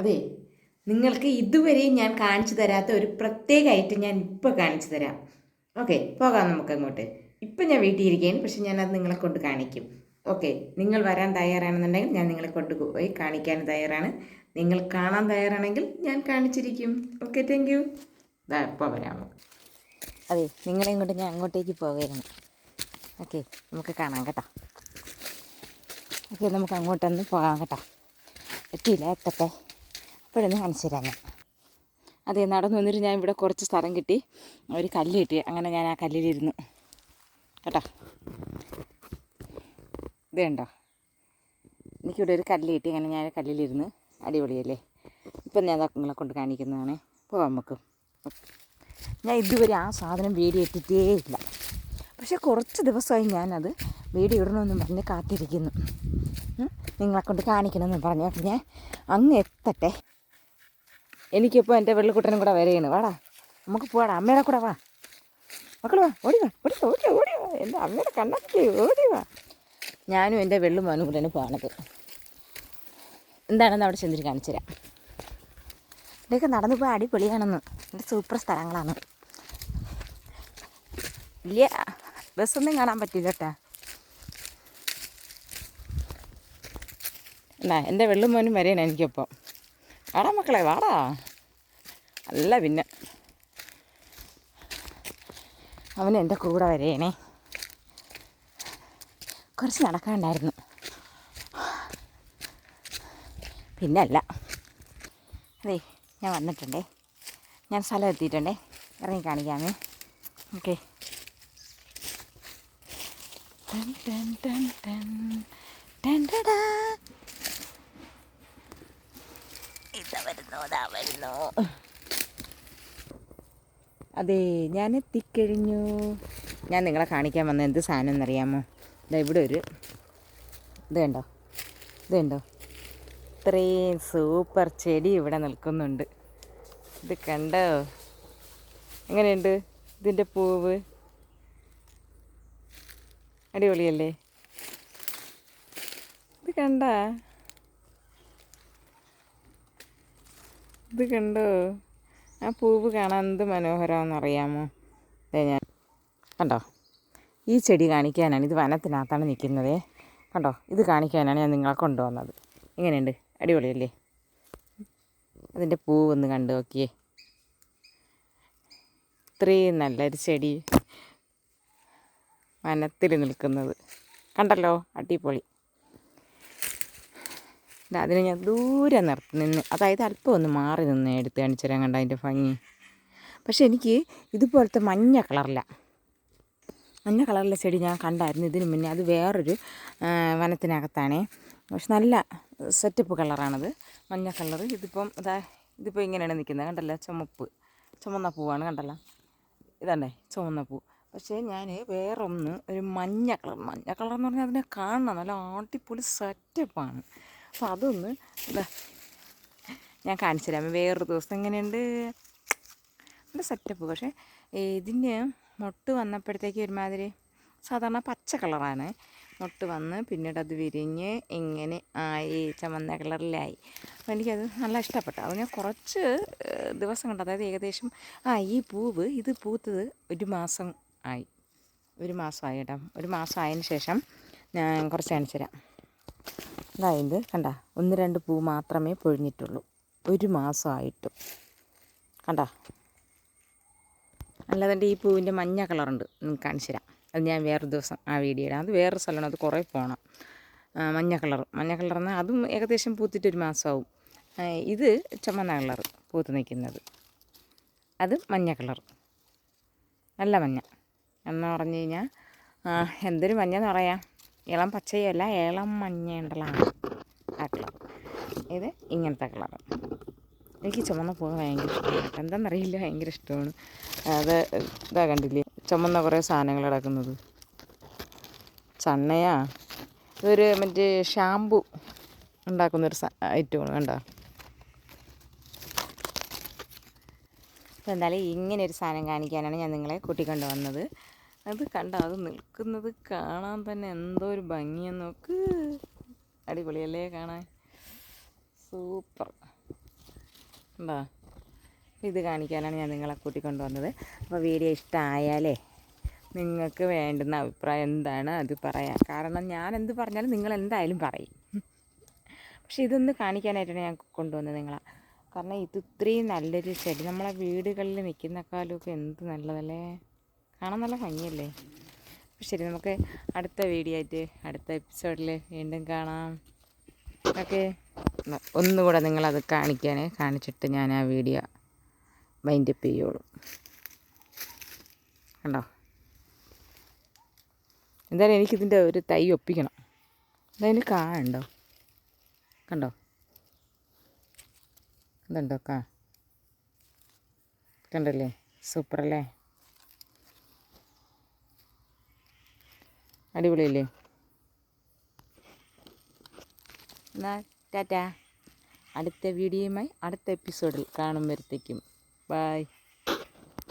അതെ നിങ്ങൾക്ക് ഇതുവരെ ഞാൻ കാണിച്ചു തരാത്ത ഒരു പ്രത്യേക ഐറ്റം ഞാൻ ഇപ്പോൾ കാണിച്ചു തരാം. ഓക്കെ പോകാം നമുക്ക് അങ്ങോട്ട്. ഇപ്പം ഞാൻ വീട്ടിൽ ഇരിക്കുകയാണ് പക്ഷെ ഞാനത് നിങ്ങളെ കൊണ്ട് കാണിക്കും. ഓക്കെ നിങ്ങൾ വരാൻ തയ്യാറാണെന്നുണ്ടെങ്കിൽ ഞാൻ നിങ്ങളെ കൊണ്ട് പോയി കാണിക്കാൻ തയ്യാറാണ്. നിങ്ങൾ കാണാൻ തയ്യാറാണെങ്കിൽ ഞാൻ കാണിച്ചിരിക്കും. ഓക്കെ താങ്ക് യു ഇപ്പോൾ വരാം അതെ നിങ്ങളെ ഇങ്ങോട്ട് ഞാൻ അങ്ങോട്ടേക്ക് പോവുകയാണ് ഓക്കെ നമുക്ക് കാണാം കേട്ടോ. ഓക്കെ നമുക്ക് അങ്ങോട്ടൊന്ന് പോകാം കേട്ടോ. എത്തിയില്ല എത്തട്ടെ? അപ്പോഴൊന്ന് കാണിച്ചു തരാം അതെ നടന്നു വന്നിട്ട് ഞാൻ ഇവിടെ കുറച്ച് സ്ഥലം കിട്ടി. ഒരു കല്ല് കിട്ടി. അങ്ങനെ ഞാൻ ആ കല്ലിലിരുന്നു. കേട്ടോ? ഇത് കണ്ടോ? എനിക്കിവിടെ ഒരു കല്ല് കിട്ടി. അങ്ങനെ ഞാൻ കല്ലിലിരുന്ന് അടിപൊളിയല്ലേ? ഇപ്പം ഞാൻ നിങ്ങളെ കൊണ്ട് കാണിക്കുന്നതാണ്. പോവാം നമുക്ക്. ഞാൻ ഇതുവരെ ആ സാധനം വീഡിയോ ഇട്ടിട്ടേ ഇല്ല. പക്ഷേ കുറച്ച് ദിവസമായി ഞാനത് വീഡിയോ ഇടണമെന്ന് പറഞ്ഞ് കാത്തിരിക്കുന്നു. നിങ്ങളെ കൊണ്ട് കാണിക്കണമെന്ന് പറഞ്ഞു. അപ്പം ഞാൻ അങ്ങ് എത്തട്ടെ. എനിക്കിപ്പോൾ എന്റെ വെള്ളിക്കുട്ടനും കൂടെ വരെയാണ്. വാടാ. നമുക്ക് പോവാടാ അമ്മയുടെ കൂടെ വാ. മക്കൾ വാ. ഓടി വാ. ഓടി ഓടി ഓടി വാ. എന്റെ അമ്മയുടെ കണ്ണൊക്കെ ഓടി വാ. ഞാനും എന്റെ വെള്ളും മോനും കൂടെയാണ് പോണത്. എന്താണെന്ന് അവിടെ ചെന്നിട്ട് കാണിച്ചു തരാം. ഇവിടെയൊക്കെ നടന്നു പോയി അടിപൊളിയാണെന്ന്. എന്റെ സൂപ്പർ സ്ഥലങ്ങളാണ്. ഇല്ല. ബസ്സൊന്നും കാണാൻ പറ്റില്ല കേട്ടാ. എന്നാ എന്റെ വെള്ളും മോനും വരെയാണ് എനിക്കൊപ്പം. വാടാ മക്കളെ വാടാ. അല്ല പിന്നെ അവൻ എന്റെ കൂടെ വരെയാണേ കുറച്ച് നടക്കാണ്ടായിരുന്നു. പിന്നെ അല്ല അതെ ഞാൻ വന്നിട്ടുണ്ടേ. ഞാൻ സ്ഥലം എത്തിയിട്ടുണ്ടേ. ഇറങ്ങി കാണിക്കാമേ ഓക്കെ. ഇതാ വരുന്നു ഇതാ വരുന്നു. അതെ ഞാൻ എത്തിക്കഴിഞ്ഞു. ഞാൻ നിങ്ങളെ കാണിക്കാൻ വന്ന എന്ത് സാധനം എന്നറിയാമോ? ഇതാ ഇവിടെ ഒരു ഇത് കണ്ടോ? കണ്ടോ? ഇത്രയും സൂപ്പർ ചെടി ഇവിടെ നിൽക്കുന്നുണ്ട്. ഇത് കണ്ടോ? എങ്ങനെയുണ്ട്? ഇതിന്റെ പൂവ്? അടിപൊളിയല്ലേ? ഇത് കണ്ട? ഇത് കണ്ടോ? ആ പൂവ് കാണാൻ എന്ത് മനോഹരമാണെന്നറിയാമോ ദേ ഞാൻ. കണ്ടോ? ഈ ചെടി കാണിക്കാനാണ്. ഇത് വനത്തിനകത്താണ് നിൽക്കുന്നത്. കണ്ടോ? ഇത് കാണിക്കാനാണ് ഞാൻ നിങ്ങളെ കൊണ്ടുവന്നത്. എങ്ങനെയുണ്ട് അടിപൊളിയല്ലേ? അതിന്റെ ഒന്ന് കണ്ടു നോക്കിയേ. ഇത്രയും നല്ലൊരു ചെടി വനത്തിൽ നിൽക്കുന്നത്. കണ്ടല്ലോ? അടിപൊളി. അതിനെ ഞാൻ ദൂരെ നിർത്തി നിന്ന് അതായത് അല്പം ഒന്ന് മാറി നിന്ന് എടുത്ത് കാണിച്ചു തരാൻ കണ്ട അതിന്റെ ഭംഗി. പക്ഷെ എനിക്ക് ഇതുപോലത്തെ മഞ്ഞ കളറില്ല മഞ്ഞ കളറിലെ ചെടി ഞാൻ കണ്ടായിരുന്നു ഇതിന് മുന്നേ. അത് വേറൊരു വനത്തിനകത്താണേ. പക്ഷെ നല്ല സെറ്റപ്പ് കളറാണത് മഞ്ഞ കളർ ഇതിപ്പം ഇതാ ഇതിപ്പോൾ ഇങ്ങനെയാണ് നിൽക്കുന്നത്. കണ്ടല്ലോ ചുമപ്പ്. ചുമന്ന പൂവാണ് കണ്ടല്ലോ. ഇതന്നെ ചുവന്ന പൂ. പക്ഷേ ഞാൻ വേറൊന്ന് ഒരു മഞ്ഞ കളർ മഞ്ഞ കളർ എന്ന് പറഞ്ഞാൽ അതിനെ കാണണം. നല്ല അടിപൊളി സെറ്റപ്പാണ് അപ്പോൾ അതൊന്ന് ഞാൻ കാണിച്ചു തരാം. വേറൊരു ദിവസം എങ്ങനെയുണ്ട് നല്ല സെറ്റപ്പ് പക്ഷേ ഇതിന് മൊട്ട് വന്നപ്പോഴത്തേക്ക് ഒരുമാതിരി സാധാരണ പച്ച കളറാണ്. മൊട്ട് വന്ന് പിന്നീട് അത് വിരിഞ്ഞ് ഇങ്ങനെ ആയി ചമന്ന കളറിലായി. അപ്പോൾ എനിക്കത് നല്ല ഇഷ്ടപ്പെട്ടു. അത് ഞാൻ കുറച്ച് ദിവസം കണ്ടു. അതായത് ഏകദേശം ആ ഈ പൂവ് ഇത് പൂത്തത് ഒരു മാസം ആയി. ഒരു മാസമായി കേട്ടോ. ഒരു മാസം ആയതിന് ശേഷം ഞാൻ കുറച്ച് കാണിച്ചു തരാം. അതായത് കണ്ട ഒന്ന് രണ്ട് പൂ മാത്രമേ പൊഴിഞ്ഞിട്ടുള്ളൂ. ഒരു മാസമായിട്ടും. കണ്ട? അല്ലാതെ ഈ പൂവിന്റെ മഞ്ഞ കളറുണ്ട്. നിങ്ങൾക്ക് കാണിച്ചു തരാം. അത് ഞാൻ വേറൊരു ദിവസം ആ വീഡിയോ ഇടാം അത് വേറൊരു സ്ഥലമാണ്. അത് കുറേ പോകണം മഞ്ഞ കളർ മഞ്ഞ കളർ എന്നാൽ അതും ഏകദേശം പൂത്തിട്ട് ഒരു മാസമാവും. ഇത് ചുമന്ന കളർ പൂത്ത് നിൽക്കുന്നത്. അത് മഞ്ഞ കളർ നല്ല മഞ്ഞ. എന്ന് പറഞ്ഞു കഴിഞ്ഞാൽ എന്തൊരു മഞ്ഞ എന്ന് പറയാം. ഇളം പച്ചയല്ല ഇളം മഞ്ഞേണ്ടലാണ് ആ കളർ ഇത് ഇങ്ങനത്തെ കളറ്. എനിക്ക് ചുമന്ന പൂവ് ഭയങ്കര ഇഷ്ടമാണ്. എന്താണെന്നറിയില്ല ഭയങ്കര ഇഷ്ടമാണ്. അത് ഇതാ കണ്ടില്ലേ ചുമന്ന കുറേ സാധനങ്ങൾ കിടക്കുന്നത്. ചണ്ണയാ. ഇതൊരു മറ്റേ ഷാമ്പു ഉണ്ടാക്കുന്നൊരു ഐറ്റമാണ് കണ്ടോ? അപ്പോൾ എന്തായാലും ഇങ്ങനെ ഒരു സാധനം കാണിക്കാനാണ് ഞാൻ നിങ്ങളെ കൂട്ടിക്കൊണ്ട് വന്നത് അത് കണ്ട അത് നിൽക്കുന്നത് കാണാൻ തന്നെ എന്തോ ഒരു ഭംഗിയെന്ന് നോക്ക്. അടിപൊളിയല്ലേ കാണാൻ? സൂപ്പർ. ഉണ്ടോ ഇത് കാണിക്കാനാണ് ഞാൻ നിങ്ങളെ കൂട്ടിക്കൊണ്ട് വന്നത് അപ്പോൾ വീഡിയോ ഇഷ്ടമായാലേ നിങ്ങൾക്ക് വേണ്ടുന്ന അഭിപ്രായം എന്താണ് അത് പറയാം. കാരണം ഞാൻ എന്ത് പറഞ്ഞാലും നിങ്ങൾ എന്തായാലും പറയും. പക്ഷെ ഇതൊന്ന് കാണിക്കാനായിട്ടാണ് ഞാൻ കൊണ്ടുവന്നത് നിങ്ങളെ. കാരണം ഇത് ഇത്രയും നല്ലൊരു ചെടി. നമ്മളെ വീടുകളിൽ നിൽക്കുന്നേക്കാളുമൊക്കെ എന്ത് നല്ലതല്ലേ? കാണാൻ നല്ല ഭംഗിയല്ലേ? ശരി നമുക്ക് അടുത്ത വീഡിയോ ആയിട്ട് അടുത്ത എപ്പിസോഡിൽ വീണ്ടും കാണാം. ഓക്കെ ഒന്നുകൂടെ നിങ്ങളത് കാണിക്കാൻ കാണിച്ചിട്ട് ഞാൻ ആ വീഡിയോ വൈൻഡപ്പ് ചെയ്യുള്ളൂ കണ്ടോ? എന്തായാലും എനിക്കിതിന്റെ ഒരു തൈ ഒപ്പിക്കണം. എന്തായാലും കാ ഉണ്ടോ കണ്ടോ? ഇതുണ്ടോ കാ? കണ്ടല്ലേ? സൂപ്പറല്ലേ? അടിപൊളിയല്ലേ? എന്നാൽ ടാറ്റാ. അടുത്ത വീഡിയോയുമായി അടുത്ത എപ്പിസോഡിൽ കാണുമ്പോഴത്തേക്കും. ബായ്